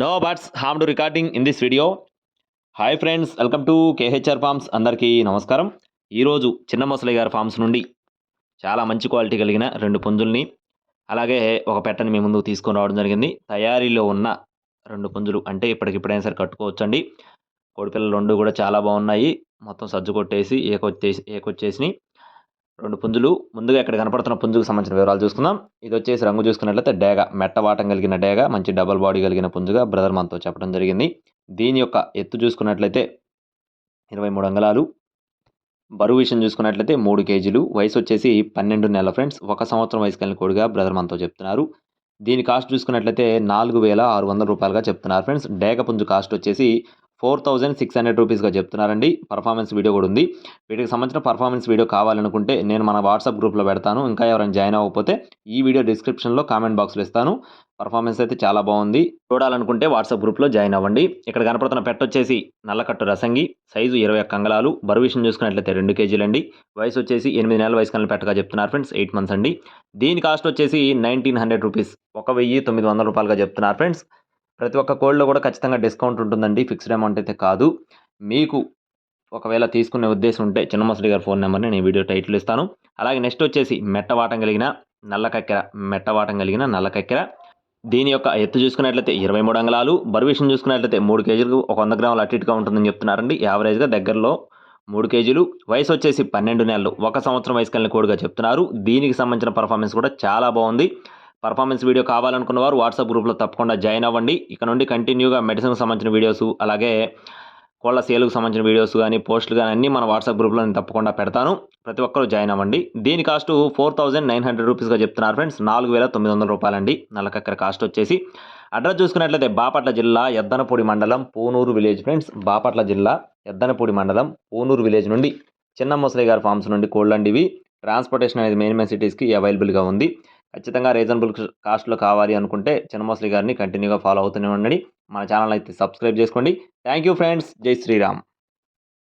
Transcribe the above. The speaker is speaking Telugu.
No birds harm to recording in this video hi friends welcome to KHR farms అందరికీ నమస్కారం. ఈరోజు చిన్న మొసలి గారి ఫార్మ్స్ నుండి చాలా మంచి క్వాలిటీ కలిగిన రెండు పుంజుల్ని అలాగే ఒక పెట్టని మీ ముందుకు తీసుకొని రావడం జరిగింది. తయారీలో ఉన్న రెండు పుంజులు అంటే ఇప్పటికిప్పుడైనా సరే కట్టుకోవచ్చండి. కోడిపిల్లలు రెండు కూడా చాలా బాగున్నాయి. మొత్తం సజ్జు కొట్టేసి ఏకొచ్చేసి ఏకొచ్చేసినాయి. రెండు పుంజులు. ముందుగా ఇక్కడ కనపడుతున్న పుంజుకు సంబంధించిన వివరాలు చూసుకుందాం. ఇది వచ్చేసి రంగు చూసుకున్నట్లయితే డేగ. మెట్టవాటం కలిగిన డేగ మంచి డబల్ బాడీ కలిగిన పుంజుగా బ్రదర్ మనతో చెప్పడం జరిగింది. దీని యొక్క ఎత్తు చూసుకున్నట్లయితే ఇరవై మూడు అంగళాలు. బరువు విషయం చూసుకున్నట్లయితే మూడు కేజీలు. వయసు వచ్చేసి పన్నెండు నెలల ఫ్రెండ్స్. ఒక సంవత్సరం వయసు కలిగిన కోడిగా బ్రదర్ మనతో చెప్తున్నారు. దీని కాస్ట్ చూసుకున్నట్లయితే నాలుగు వేల ఆరు వందల రూపాయలుగా చెప్తున్నారు ఫ్రెండ్స్. డేగ పుంజు కాస్ట్ వచ్చేసి ఫోర్ థౌజండ్ సిక్స్ హండ్రెడ్ రూపీస్గా చెప్తున్నారండి. పర్ఫార్మెన్స్ వీడియో కూడా ఉంది. వీటికి సంబంధించిన పర్ఫార్మెన్స్ వీడియో కావాలనుకుంటే నేను మన వాట్సాప్ గ్రూప్లో పెడతాను. ఇంకా ఎవరైనా జాయిన్ అవ్వకపోతే ఈ వీడియో డిస్క్రిప్షన్లో కామెంట్ బాక్స్లో ఇస్తాను. పర్ఫార్మెన్స్ అయితే చాలా బాగుంది. చూడాలనుకుంటే వాట్సాప్ గ్రూప్లో జాయిన్ అవ్వండి. ఇక్కడ కనపడుతున్న పెట్ట వచ్చేసి నల్లకట్టు రసంగి సైజు ఇరవై ఒక్క అంగళాలు. బరువు విషయం చూసుకున్నట్లయితే రెండు కేజీలండి. వయసు వచ్చేసి ఎనిమిది నెలల వయసు కలిగిన పెట్టగా చెప్తున్నారు ఫ్రెండ్స్. ఎయిట్ మంత్స్ అండి. దీని కాస్ట్ వచ్చేసి నైన్టీన్ హండ్రెడ్ రూపీస్. ఒక వెయ్యి తొమ్మిది వందల రూపాయలుగా చెప్తున్నారు ఫ్రెండ్స్. ప్రతి ఒక్క కోడ్లో కూడా ఖచ్చితంగా డిస్కౌంట్ ఉంటుందండి. ఫిక్స్డ్ అమౌంట్ అయితే కాదు. మీకు ఒకవేళ తీసుకునే ఉద్దేశం ఉంటే చిన్నమసరి గారి ఫోన్ నెంబర్ని నేను వీడియో టైటిల్ ఇస్తాను. అలాగే నెక్స్ట్ వచ్చేసి మెట్టవాటం కలిగిన నల్ల కక్కెర మెట్టవాటం కలిగిన నల్ల కక్కెర. దీని యొక్క ఎత్తు చూసుకున్నట్లయితే ఇరవై మూడు అంగళాలు. బరువు చూసుకున్నట్లయితే మూడు కేజీలకు ఒక వంద గ్రాములు అటు ఇటుగా ఉంటుందని చెప్తున్నారండి. యావరేజ్గా దగ్గరలో మూడు కేజీలు. వయసు వచ్చేసి పన్నెండు నెలలు. ఒక సంవత్సరం వయసు కలిగిన కోడిగా చెప్తున్నారు. దీనికి సంబంధించిన పర్ఫార్మెన్స్ కూడా చాలా బాగుంది. పర్ఫార్మెన్స్ వీడియో కావాలనుకున్న వారు వాట్సాప్ గ్రూప్లో తప్పకుండా జాయిన్ అవ్వండి. ఇక నుండి కంటిన్యూగా మెడిసిన్కి సంబంధించిన వీడియోస్ అలాగే కోళ్ళ సేలుకు సంబంధించిన వీడియోస్ కానీ పోస్టులు కానీ అన్నీ మన వాట్సాప్ గ్రూప్లో నేను తప్పకుండా పెడతాను. ప్రతి ఒక్కరూ జాయిన్ అవ్వండి. దీని cost four thousand nine hundred రూపీస్గా చెప్తున్నారు ఫ్రెండ్స్ నాలుగు వేల తొమ్మిది వందల రూపాయలండి. నల్లకక్కర కాస్ట్ వచ్చేసి. అడ్రస్ చూసుకున్నట్లయితే బాపట్ల జిల్లా ఎద్దనపూడి మండలం పూనూరు విలేజ్ ఫ్రెండ్స్ బాపట్ల జిల్లా ఎద్దనపూడి మండలం పూనూరు విలేజ్ నుండి చిన్న ముసలి గారి ఫార్మ్స్ నుండి కోళ్ళండి ఇవి ట్రాన్స్పోర్టేషన్ అనేది మెయిన్ మెయిన్ సిటీస్కి అవైలబుల్గా ఉంది. ఖచ్చితంగా రీజనబుల్ కాస్ట్లో కావాలి అనుకుంటే చిన్నమోసలి గారిని కంటిన్యూగా ఫాలో అవుతూనే ఉండండి. మన ఛానల్ అయితే సబ్స్క్రైబ్ చేసుకోండి. థ్యాంక్ యూ ఫ్రెండ్స్ జై శ్రీరామ్.